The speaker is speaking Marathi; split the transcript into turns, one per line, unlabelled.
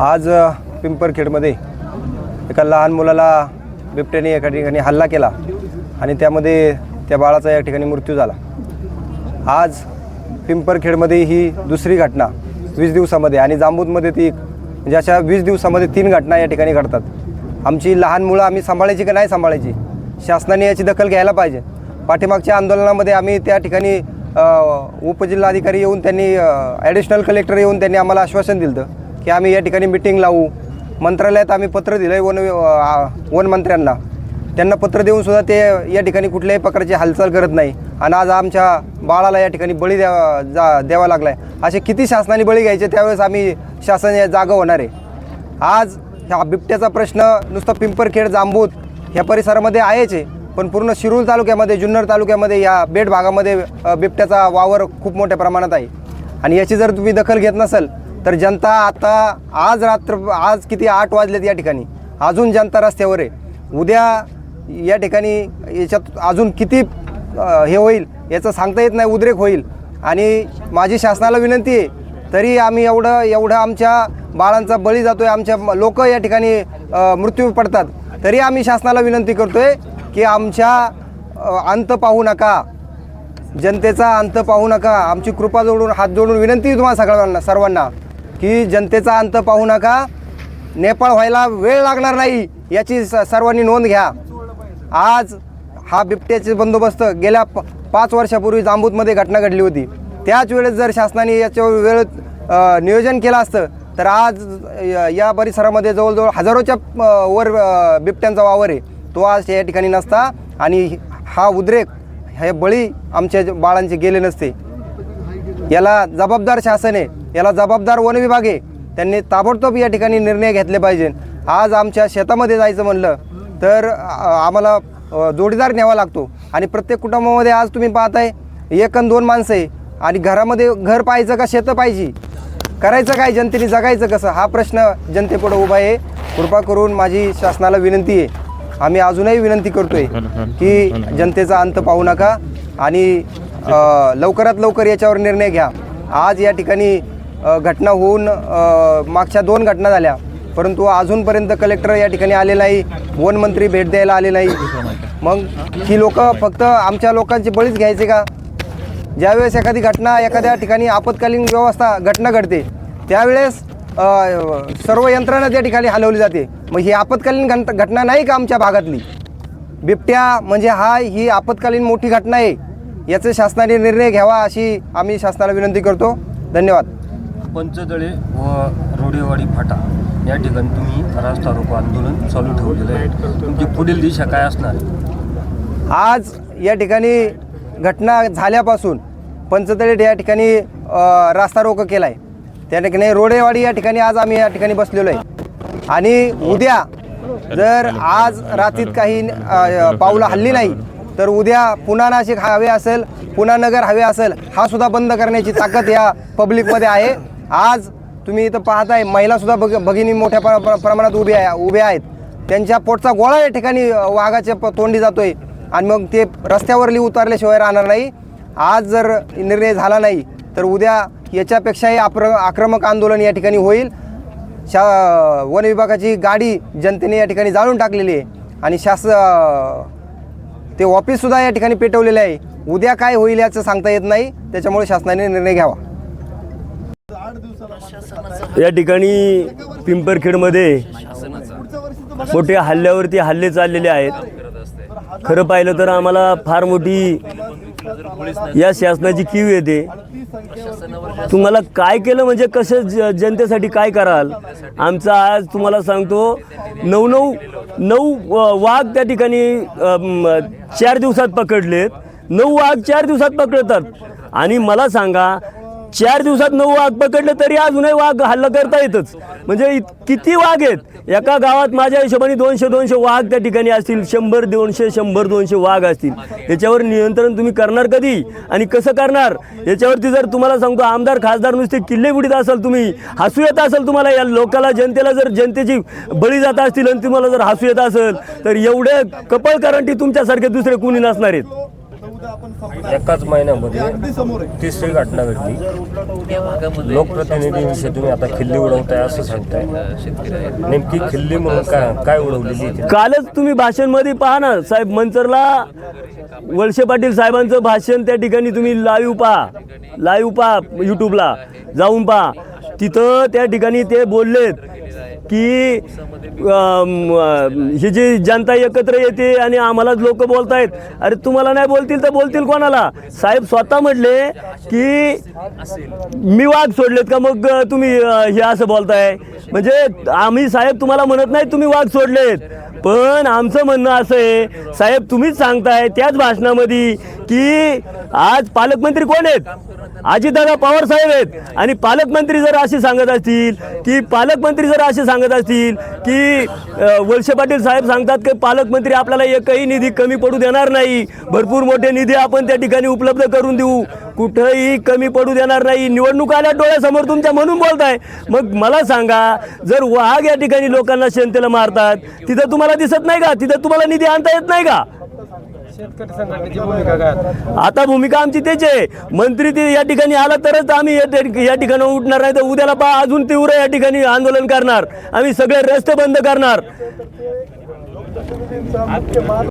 आज पिंपरखेडमध्ये एका लहान मुलाला बिबट्याने एका ठिकाणी हल्ला केला आणि त्यामध्ये त्या बाळाचा या ठिकाणी मृत्यू झाला. आज पिंपरखेडमध्ये ही दुसरी घटना वीस दिवसामध्ये आणि जांबूतमध्ये ती म्हणजे अशा वीस दिवसामध्ये तीन घटना या ठिकाणी घडतात. आमची लहान मुलं आम्ही सांभाळायची की नाही सांभाळायची? शासनाने याची दखल घ्यायला पाहिजे. पाठीमागच्या आंदोलनामध्ये आम्ही त्या ठिकाणी उपजिल्हाधिकारी येऊन त्यांनी ॲडिशनल कलेक्टर येऊन त्यांनी आम्हाला आश्वासन दिलं होतं. की आम्ही या ठिकाणी मिटिंग लावू. मंत्रालयात आम्ही पत्र दिलं आहे वन वनमंत्र्यांना त्यांना पत्र देऊन सुद्धा ते या ठिकाणी कुठल्याही प्रकारची हालचाल करत नाही. आणि आज आमच्या बाळाला या ठिकाणी बळी द्यावा जा द्यावा लागला आहे असे किती शासनाने बळी घ्यायचे त्यावेळेस आम्ही शासन या जागा होणार आहे. आज ह्या बिबट्याचा प्रश्न नुसता पिंपरखेड जांबूत ह्या परिसरामध्ये आहेच आहे. पण पूर्ण शिरूर तालुक्यामध्ये जुन्नर तालुक्यामध्ये या बेट भागामध्ये बिबट्याचा वावर खूप मोठ्या प्रमाणात आहे. आणि याची जर तुम्ही दखल घेत नसाल तर जनता आता आज रात्र आज किती आठ वाजलेत या ठिकाणी? अजून जनता रस्त्यावर आहे. उद्या या ठिकाणी याच्यात अजून किती हे होईल याचं सांगता येत नाही उद्रेक होईल. आणि माझी शासनाला विनंती आहे तरी आम्ही एवढं एवढं आमच्या बाळांचा बळी जातो आहे आमच्या लोक या ठिकाणी मृत्यू पडतात तरी आम्ही शासनाला विनंती करतो आहे की आमच्या अंत पाहू नका. जनतेचा अंत पाहू नका. आमची कृपा जोडून हात जोडून विनंती तुम्हाला सगळ्यांना सर्वांना. की जनतेचा अंत पाहू नका. नेपाळ व्हायला वेळ लागणार नाही याची स सर्वांनी नोंद घ्या. आज हा बिबट्याचे बंदोबस्त गेल्या प पाच वर्षापूर्वी जांबूतमध्ये घटना घडली होती. त्याच वेळेस जर शासनाने याच्यावर वेळ नियोजन केलं असतं तर आज य- या परिसरामध्ये जवळजवळ हजारोच्या वर बिबट्यांचा वावर आहे. तो आज या ठिकाणी नसता आणि हा उद्रेक हे बळी आमच्या बाळांचे गेले नसते. याला जबाबदार शासन आहे याला जबाबदार वन विभाग आहे त्यांनी ताबडतोब या ठिकाणी निर्णय घेतले पाहिजे. आज आमच्या शेतामध्ये जायचं म्हणलं तर आम्हाला जोडीदार न्यावा लागतो. आणि प्रत्येक कुटुंबामध्ये आज तुम्ही पाहताय एक अन दोन माणसं आहे. आणि घरामध्ये घर पाहायचं का शेतं पाहिजे करायचं काय? जनतेने जगायचं कसं? हा प्रश्न जनतेपुढे उभा आहे. कृपा करून माझी शासनाला विनंती आहे. आम्ही अजूनही विनंती करतोय की जनतेचा अंत पाहू नका. आणि लवकरात लवकर याच्यावर निर्णय घ्या. आज या ठिकाणी घटना होऊन मागच्या दोन घटना झाल्या. परंतु अजूनपर्यंत कलेक्टर या ठिकाणी आले नाही. वन मंत्री भेट द्यायला आले नाही. मग ही लोक फक्त आमच्या लोकांची बळीच घ्यायचे का? ज्यावेळेस एखादी घटना एखाद्या ठिकाणी आपत्कालीन व्यवस्था घटना घडते त्यावेळेस सर्व यंत्रणा त्या ठिकाणी हलवली जाते. मग ही आपत्कालीन घंट घटना नाही का आमच्या भागातली? बिबट्या म्हणजे हा ही आपत्कालीन मोठी घटना आहे. याचे शासनाने निर्णय घ्यावा अशी आम्ही शासनाला विनंती करतो. धन्यवाद.
पंचदळे व रोडेवाडी फाटा या ठिकाणी तुम्ही रास्ता रोको आंदोलन चालू ठेवलेलं आहे. तुमची पुढील दिशा काय असणार?
आज या ठिकाणी घटना झाल्यापासून पंचतळे या ठिकाणी रास्ता रोको केला आहे त्या ठिकाणी रोडेवाडी या ठिकाणी आज आम्ही या ठिकाणी बसलेलो आहे. आणि उद्या जर आज रात्रीत काही पावलं हल्ली नाही तर उद्या पुन्हा नाशिक हवे असेल पुन्हा नगर हवे असेल हा सुद्धा बंद करण्याची ताकद या पब्लिकमध्ये आहे. आज तुम्ही इथं पाहताय महिलासुद्धा बघ भगिनी मोठ्या प्र- प्र- प्रमाणात उभे आहे उभ्या आहेत. त्यांच्या पोटचा गोळा या ठिकाणी वाघाच्या प- तोंडी जातोय. आणि मग ते रस्त्यावरली उतारल्याशिवाय राहणार नाही. आज जर निर्णय झाला नाही तर उद्या याच्यापेक्षाही आप्र आक्रमक आंदोलन या ठिकाणी होईल. शा वन विभागाची गाडी जनतेने या ठिकाणी जाळून टाकलेली आहे. आणि शास ते ऑफिससुद्धा या ठिकाणी पेटवलेलं आहे. उद्या काय होईल याचं सांगता येत नाही. त्याच्यामुळे शासनाने निर्णय घ्यावा.
या ठिकाणी पिंपरखेडमध्ये मोठ्या हल्ल्यावरती हल्ले चाललेले आहेत. खरं पाहिलं तर आम्हाला फार मोठी या शासनाची कीव येते तुम्हाला काय केलं म्हणजे कसं ज जनतेसाठी काय कराल? आमचा आज तुम्हाला सांगतो नऊ नऊ नऊ वाघ त्या ठिकाणी चार दिवसात पकडलेत. नऊ वाघ चार दिवसात पकडतात. आणि मला सांगा चार दिवसात नऊ वाघ पकडले तरी अजूनही वाघ हल्ला करता येतच. म्हणजे इत- किती वाघ आहेत? एका गावात माझ्या हिशोबाने दोनशे दोनशे वाघ त्या ठिकाणी असतील. शंभर दोनशे शंभर दोनशे वाघ असतील. याच्यावर नियंत्रण तुम्ही करणार कधी? आणि कसं करणार? याच्यावरती जर तुम्हाला सांगतो आमदार खासदार नुसते किल्ले बुडीत असाल तुम्ही हसू येत असाल तुम्हाला या लोकाला जनतेला जर जनतेची बळी जात असतील आणि तुम्हाला जर हसू येत असेल तर एवढे कपळ करंटी तुमच्यासारखे दुसरे कुणी नसणार आहेत.
एकाच महिन्यामध्ये तिसरी घटना घडली. लोकप्रतिनिधीविषयी तुम्ही आता खिल्ली उडवताय असं सांगताय. नेमकी खिल्ली म्हणून काय काय उडवलेली?
कालच तुम्ही भाषणमध्ये पहा ना साहेब मंचरला वळसे पाटील साहेबांचं भाषण त्या ठिकाणी तुम्ही लाईव्ह पहा. लाईव्ह पहा यूट्यूबला जाऊन पहा. तिथं त्या ठिकाणी ते बोललेत. की अम, ही जी जनता एकत्र येते आणि आम्हाला लोक बोलतायत. अरे तुम्हाला नाही बोलतील तर बोलतील कोणाला? साहेब स्वतः म्हटले की मी वाघ सोडलेत का? मग तुम्ही हे असं बोलताय. म्हणजे आम्ही साहेब तुम्हाला म्हणत नाही तुम्ही वाघ सोडलेत. पण आमचं म्हणणं असं आहे साहेब तुम्हीच सांगताय त्याच भाषणामध्ये की आज पालकमंत्री कोण आहेत? अजितदादा पवार साहेब आहेत. आणि पालकमंत्री जर असे सांगत असतील की पालकमंत्री जर असे सांगत असतील की अ, वळसे पाटील साहेब सांगतात की पालकमंत्री आपल्याला एकही निधी कमी पडू देणार नाही. भरपूर मोठे निधी आपण त्या ठिकाणी उपलब्ध करून देऊ. कुठंही कमी पडू देणार नाही. निवडणूक आल्या डोळ्यासमोर तुमच्या म्हणून बोलताय. मग मला सांगा जर वाघ या ठिकाणी लोकांना शेंतेला मारतात तिथं तुम्हाला दिसत नाही का? तिथं तुम्हाला निधी आणता येत नाही का? आता भूमिका आमची तेच आहे. मंत्री ते या ठिकाणी आला तरच आम्ही या या ठिकाणी उठणार नाही तर उद्याला पा अजून तीव्र या ठिकाणी आंदोलन करणार. आम्ही सगळे रस्ते बंद करणार.